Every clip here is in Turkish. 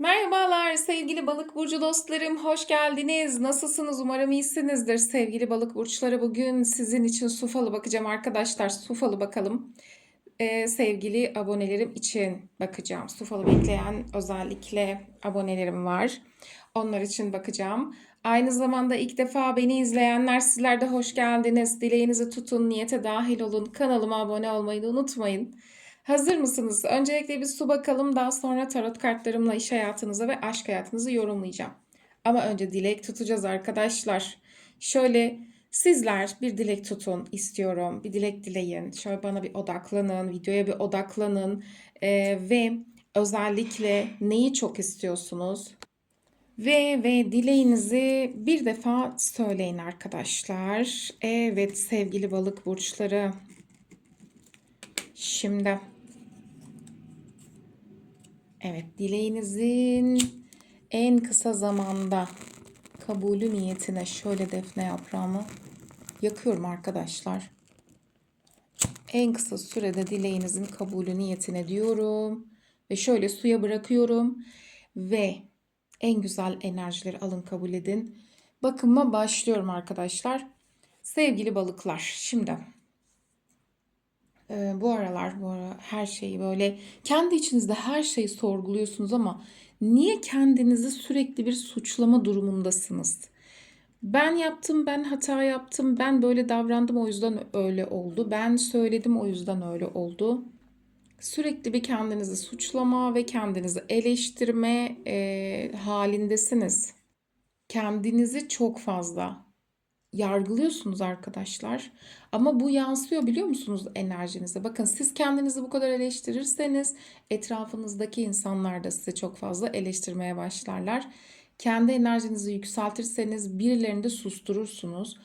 Merhabalar sevgili balık burcu dostlarım, hoş geldiniz. Nasılsınız? Umarım iyisinizdir sevgili balık burçları. Bugün sizin için su falı bakacağım arkadaşlar. Su falı bakalım. Ee, sevgili abonelerim için bakacağım. Su falı bekleyen özellikle abonelerim var. Onlar için bakacağım. Aynı zamanda ilk defa beni izleyenler sizler de hoş geldiniz. Dileğinizi tutun, niyete dahil olun. Kanalıma abone olmayı da unutmayın. Hazır mısınız? Öncelikle bir su bakalım. Daha sonra tarot kartlarımla iş hayatınızı ve aşk hayatınızı yorumlayacağım. Ama önce dilek tutacağız arkadaşlar. Şöyle sizler bir dilek tutun istiyorum. Bir dilek dileyin. Şöyle bana bir odaklanın. Videoya bir odaklanın. Ee, ve özellikle neyi çok istiyorsunuz? Ve ve dileğinizi bir defa söyleyin arkadaşlar. Evet sevgili balık burçları. Şimdi evet dileğinizin en kısa zamanda kabulü niyetine şöyle defne yaprağımı yakıyorum arkadaşlar. En kısa sürede dileğinizin kabulü niyetine diyorum ve şöyle suya bırakıyorum ve en güzel enerjileri alın kabul edin. Bakıma başlıyorum arkadaşlar. Sevgili balıklar, şimdi ee, bu aralar bu ara her şeyi böyle kendi içinizde her şeyi sorguluyorsunuz ama niye kendinizi sürekli bir suçlama durumundasınız? Ben yaptım, ben hata yaptım, ben böyle davrandım o yüzden öyle oldu. Ben söyledim o yüzden öyle oldu. Sürekli bir kendinizi suçlama ve kendinizi eleştirme e, halindesiniz. Kendinizi çok fazla yargılıyorsunuz arkadaşlar. Ama bu yansıyor biliyor musunuz enerjinize? Bakın siz kendinizi bu kadar eleştirirseniz etrafınızdaki insanlar da sizi çok fazla eleştirmeye başlarlar. Kendi enerjinizi yükseltirseniz birilerini de susturursunuz.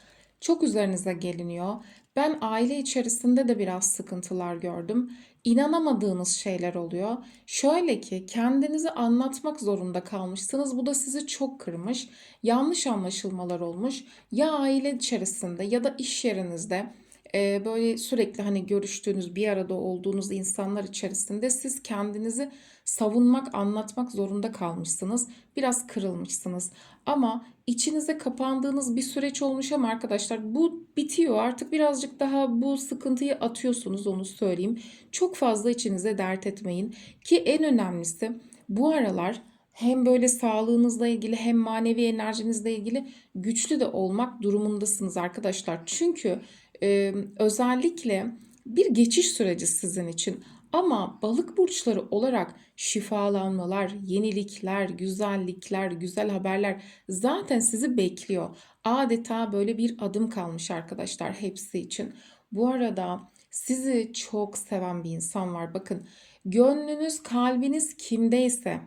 Çok üzerinize geliniyor. Ben aile içerisinde de biraz sıkıntılar gördüm. İnanamadığınız şeyler oluyor. Şöyle ki kendinizi anlatmak zorunda kalmışsınız. Bu da sizi çok kırmış. Yanlış anlaşılmalar olmuş. Ya aile içerisinde ya da iş yerinizde böyle sürekli hani görüştüğünüz bir arada olduğunuz insanlar içerisinde siz kendinizi savunmak, anlatmak zorunda kalmışsınız. Biraz kırılmışsınız. Ama içinize kapandığınız bir süreç olmuş ama arkadaşlar bu bitiyor. Artık birazcık daha bu sıkıntıyı atıyorsunuz onu söyleyeyim. Çok fazla içinize dert etmeyin ki en önemlisi bu aralar hem böyle sağlığınızla ilgili hem manevi enerjinizle ilgili güçlü de olmak durumundasınız arkadaşlar. Çünkü e, özellikle bir geçiş süreci sizin için. Ama balık burçları olarak şifalanmalar, yenilikler, güzellikler, güzel haberler zaten sizi bekliyor. Adeta böyle bir adım kalmış arkadaşlar hepsi için. Bu arada sizi çok seven bir insan var. Bakın gönlünüz, kalbiniz kimdeyse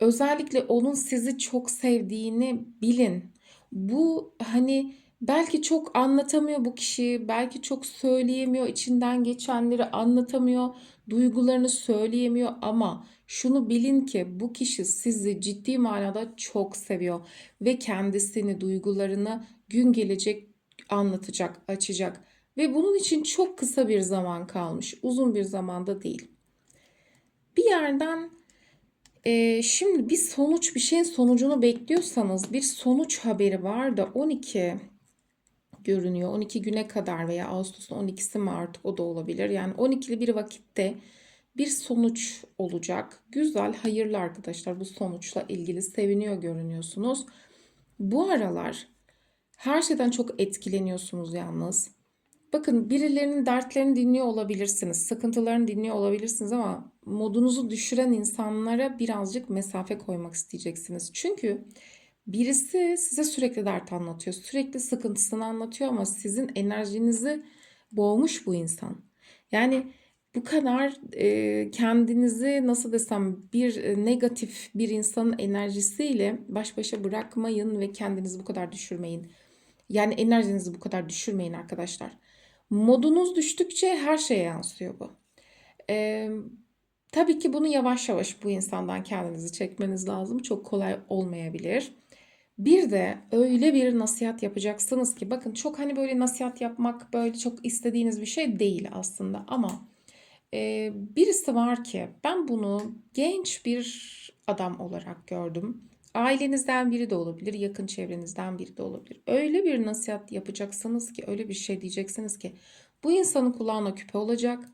özellikle onun sizi çok sevdiğini bilin. Bu hani belki çok anlatamıyor bu kişi, belki çok söyleyemiyor, içinden geçenleri anlatamıyor, duygularını söyleyemiyor ama şunu bilin ki bu kişi sizi ciddi manada çok seviyor ve kendisini, duygularını gün gelecek anlatacak, açacak ve bunun için çok kısa bir zaman kalmış, uzun bir zamanda değil. Bir yerden e, şimdi bir sonuç, bir şeyin sonucunu bekliyorsanız bir sonuç haberi var da 12 görünüyor. 12 güne kadar veya Ağustos'un 12'si mi artık o da olabilir. Yani 12'li bir vakitte bir sonuç olacak. Güzel, hayırlı arkadaşlar bu sonuçla ilgili seviniyor görünüyorsunuz. Bu aralar her şeyden çok etkileniyorsunuz yalnız. Bakın birilerinin dertlerini dinliyor olabilirsiniz, sıkıntılarını dinliyor olabilirsiniz ama modunuzu düşüren insanlara birazcık mesafe koymak isteyeceksiniz. Çünkü birisi size sürekli dert anlatıyor, sürekli sıkıntısını anlatıyor ama sizin enerjinizi boğmuş bu insan. Yani bu kadar e, kendinizi nasıl desem bir e, negatif bir insanın enerjisiyle baş başa bırakmayın ve kendinizi bu kadar düşürmeyin. Yani enerjinizi bu kadar düşürmeyin arkadaşlar. Modunuz düştükçe her şeye yansıyor bu. Ee, tabii ki bunu yavaş yavaş bu insandan kendinizi çekmeniz lazım. Çok kolay olmayabilir. Bir de öyle bir nasihat yapacaksınız ki bakın çok hani böyle nasihat yapmak böyle çok istediğiniz bir şey değil aslında ama e, birisi var ki ben bunu genç bir adam olarak gördüm. Ailenizden biri de olabilir, yakın çevrenizden biri de olabilir. Öyle bir nasihat yapacaksınız ki, öyle bir şey diyeceksiniz ki bu insanın kulağına küpe olacak.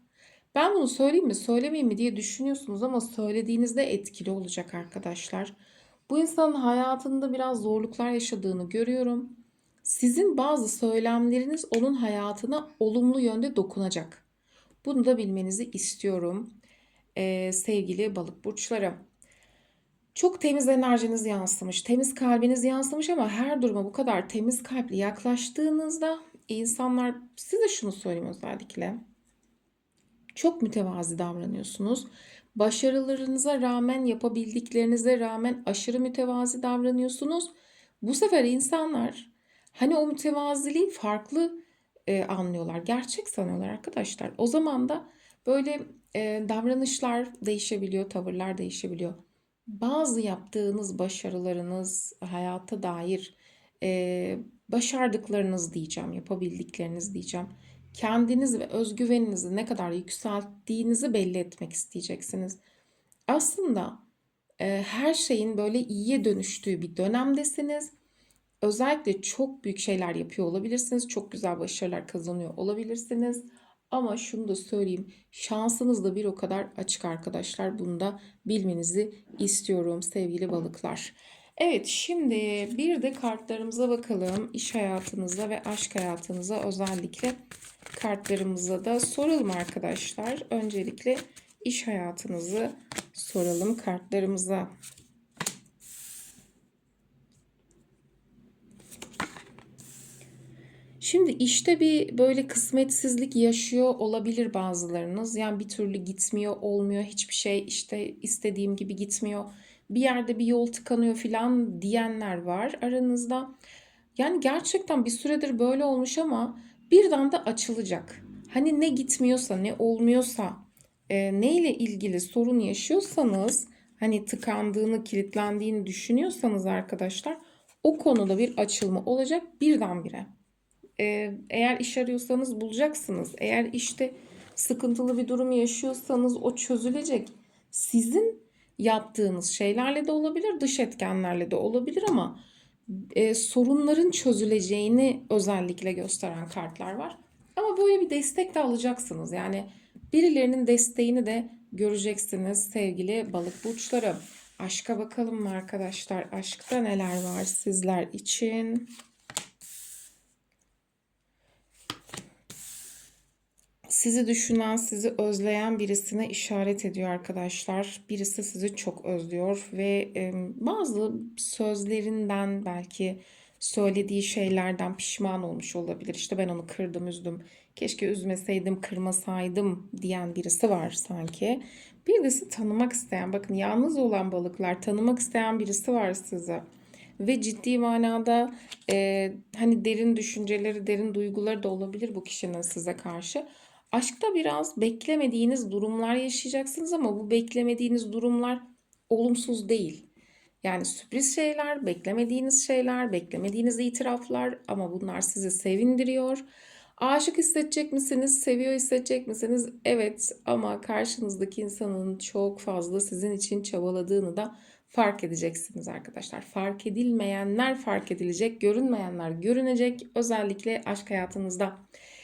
Ben bunu söyleyeyim mi, söylemeyeyim mi diye düşünüyorsunuz ama söylediğinizde etkili olacak arkadaşlar. Bu insanın hayatında biraz zorluklar yaşadığını görüyorum. Sizin bazı söylemleriniz onun hayatına olumlu yönde dokunacak. Bunu da bilmenizi istiyorum ee, sevgili balık burçları. Çok temiz enerjiniz yansımış, temiz kalbiniz yansımış ama her duruma bu kadar temiz kalpli yaklaştığınızda insanlar size şunu söyleyeyim özellikle. Çok mütevazi davranıyorsunuz. Başarılarınıza rağmen, yapabildiklerinize rağmen aşırı mütevazi davranıyorsunuz. Bu sefer insanlar hani o mütevaziliği farklı e, anlıyorlar, gerçek sanıyorlar arkadaşlar. O zaman da böyle e, davranışlar değişebiliyor, tavırlar değişebiliyor. Bazı yaptığınız başarılarınız, hayata dair e, başardıklarınız diyeceğim, yapabildikleriniz diyeceğim. Kendiniz ve özgüveninizi ne kadar yükselttiğinizi belli etmek isteyeceksiniz. Aslında e, her şeyin böyle iyiye dönüştüğü bir dönemdesiniz. Özellikle çok büyük şeyler yapıyor olabilirsiniz. Çok güzel başarılar kazanıyor olabilirsiniz. Ama şunu da söyleyeyim. Şansınız da bir o kadar açık arkadaşlar. Bunu da bilmenizi istiyorum sevgili balıklar. Evet şimdi bir de kartlarımıza bakalım. İş hayatınıza ve aşk hayatınıza özellikle kartlarımıza da soralım arkadaşlar. Öncelikle iş hayatınızı soralım kartlarımıza. Şimdi işte bir böyle kısmetsizlik yaşıyor olabilir bazılarınız. Yani bir türlü gitmiyor, olmuyor, hiçbir şey işte istediğim gibi gitmiyor. Bir yerde bir yol tıkanıyor filan diyenler var aranızda. Yani gerçekten bir süredir böyle olmuş ama birden de açılacak. Hani ne gitmiyorsa, ne olmuyorsa, e, neyle ilgili sorun yaşıyorsanız, hani tıkandığını, kilitlendiğini düşünüyorsanız arkadaşlar, o konuda bir açılma olacak birdenbire. Ee, eğer iş arıyorsanız bulacaksınız. Eğer işte sıkıntılı bir durum yaşıyorsanız o çözülecek. Sizin yaptığınız şeylerle de olabilir, dış etkenlerle de olabilir ama e, sorunların çözüleceğini özellikle gösteren kartlar var. Ama böyle bir destek de alacaksınız. Yani birilerinin desteğini de göreceksiniz sevgili balık burçları. Aşka bakalım mı arkadaşlar? Aşkta neler var sizler için? Sizi düşünen, sizi özleyen birisine işaret ediyor arkadaşlar. Birisi sizi çok özlüyor ve bazı sözlerinden belki söylediği şeylerden pişman olmuş olabilir. İşte ben onu kırdım, üzdüm. Keşke üzmeseydim, kırmasaydım diyen birisi var sanki. Birisi tanımak isteyen, bakın yalnız olan balıklar tanımak isteyen birisi var size ve ciddi manada e, hani derin düşünceleri, derin duyguları da olabilir bu kişinin size karşı. Aşkta biraz beklemediğiniz durumlar yaşayacaksınız ama bu beklemediğiniz durumlar olumsuz değil. Yani sürpriz şeyler, beklemediğiniz şeyler, beklemediğiniz itiraflar ama bunlar sizi sevindiriyor. Aşık hissedecek misiniz? Seviyor hissedecek misiniz? Evet ama karşınızdaki insanın çok fazla sizin için çabaladığını da fark edeceksiniz arkadaşlar. Fark edilmeyenler fark edilecek, görünmeyenler görünecek. Özellikle aşk hayatınızda.